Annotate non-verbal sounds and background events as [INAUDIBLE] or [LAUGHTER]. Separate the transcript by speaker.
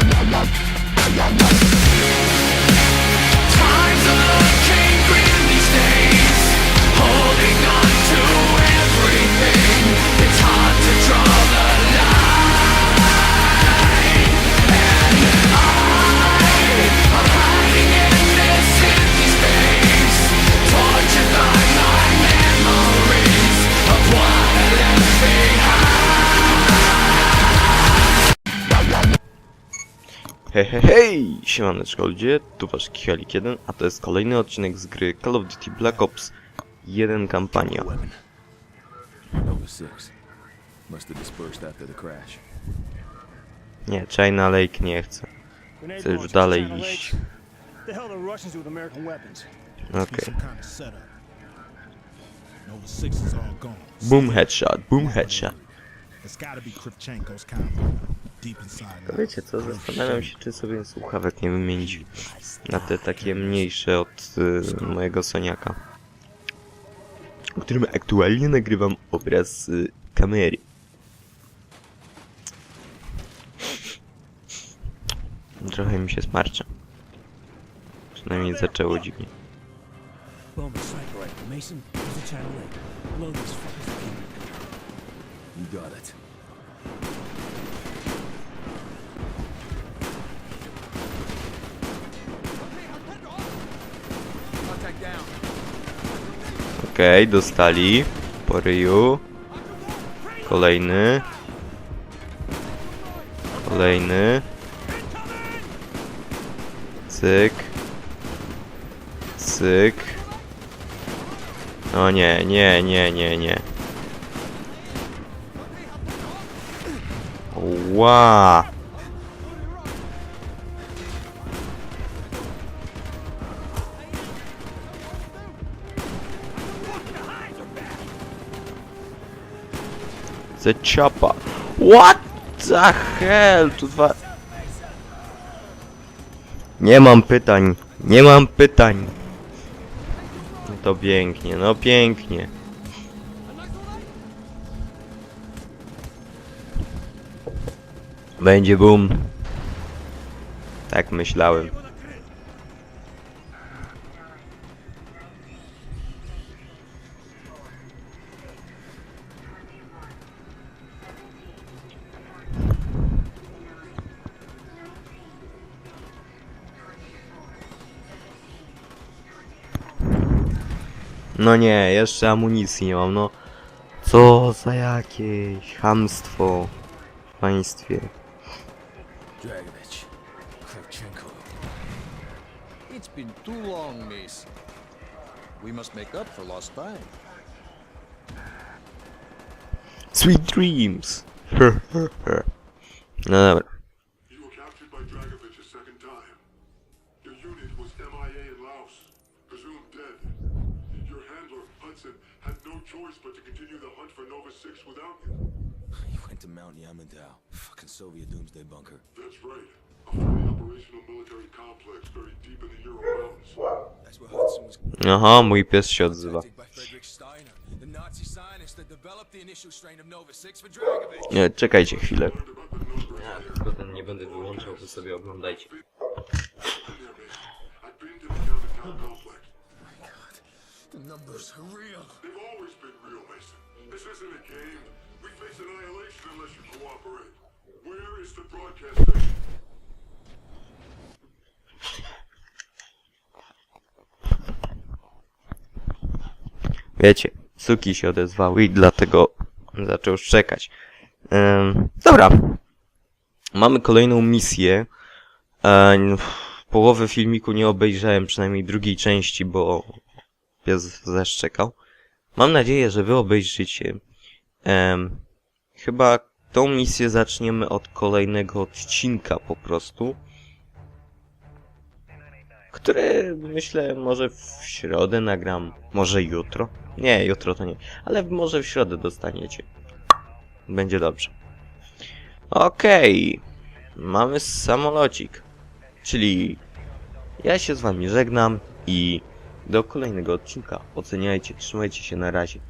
Speaker 1: Müzik
Speaker 2: Hej, hej, hej! Siemaneczko ludzie, tu wasz Kichalik 1, a to jest kolejny odcinek z gry Call of Duty Black Ops 1 kampania.
Speaker 3: Nova 6. Must have dispersed after the crash.
Speaker 2: Nie, China Lake nie chcę. Chcę już dalej iść. Okej.
Speaker 4: Some kind of setup. Nova 6 is all gone.
Speaker 2: Boom headshot, boom headshot. To wiecie co, zastanawiam się czy sobie słuchawek nie wymienić na te takie mniejsze od y, mojego Soniaka. Którym aktualnie nagrywam obraz y, kamery. Trochę mi się smarcza. Przynajmniej zaczęło dziwnie.
Speaker 5: Bowman sniper rifle. Mason, use the channel link. Load these fuckers again.
Speaker 3: You got it.
Speaker 2: Okej, dostali. Po ryju. Kolejny. Kolejny. Cyk. Cyk. O nie, nie, nie, nie, nie. Ła! The chopper. What the hell? Tu dwa... Nie mam pytań. Nie mam pytań. No to pięknie, no pięknie. Będzie boom. Tak myślałem. No nie, jeszcze amunicji nie mam, no. Co za jakieś hamstwo w państwie.
Speaker 3: Dragovich. Kravchenko.
Speaker 6: It's been too long, Mason. We must make up for lost time.
Speaker 2: Sweet dreams! [LAUGHS] no dobra.
Speaker 7: No choice but to continue the hunt for Nova 6 without you.
Speaker 3: You went to Mount Yamantau. Fucking Soviet doomsday bunker.
Speaker 7: That's right. A fully operational military complex buried deep in the Ural Mountains.
Speaker 3: That's where Hudson was
Speaker 2: Aha, mój pies się odzywa.
Speaker 3: contacted by Frederick Steiner, the Nazi scientist that developed the initial strain of Nova 6 for Dragovich.
Speaker 2: Nie, czekajcie chwilę. Ja tylko ten nie będę wyłączał, wy sobie oglądajcie.
Speaker 7: I've been to the Yamantau complex.
Speaker 3: The numbers are real.
Speaker 7: They've always been real, Mason. This isn't a game. We face annihilation unless you cooperate. Where is the broadcast station?
Speaker 2: Wiecie, suki się odezwały i dlatego zaczął szczekać. Ym, dobra. Mamy kolejną misję. Ym, połowę filmiku nie obejrzałem, przynajmniej drugiej części, bo pies zaszczekał. Mam nadzieję, że wy obejrzycie. Em, chyba tą misję zaczniemy od kolejnego odcinka po prostu. Który myślę może w środę nagram. Może jutro. Nie, jutro to nie. Ale może w środę dostaniecie. Będzie dobrze. Okej. Mamy samolocik. Czyli ja się z wami żegnam i do kolejnego odcinka. Oceniajcie, trzymajcie się na razie.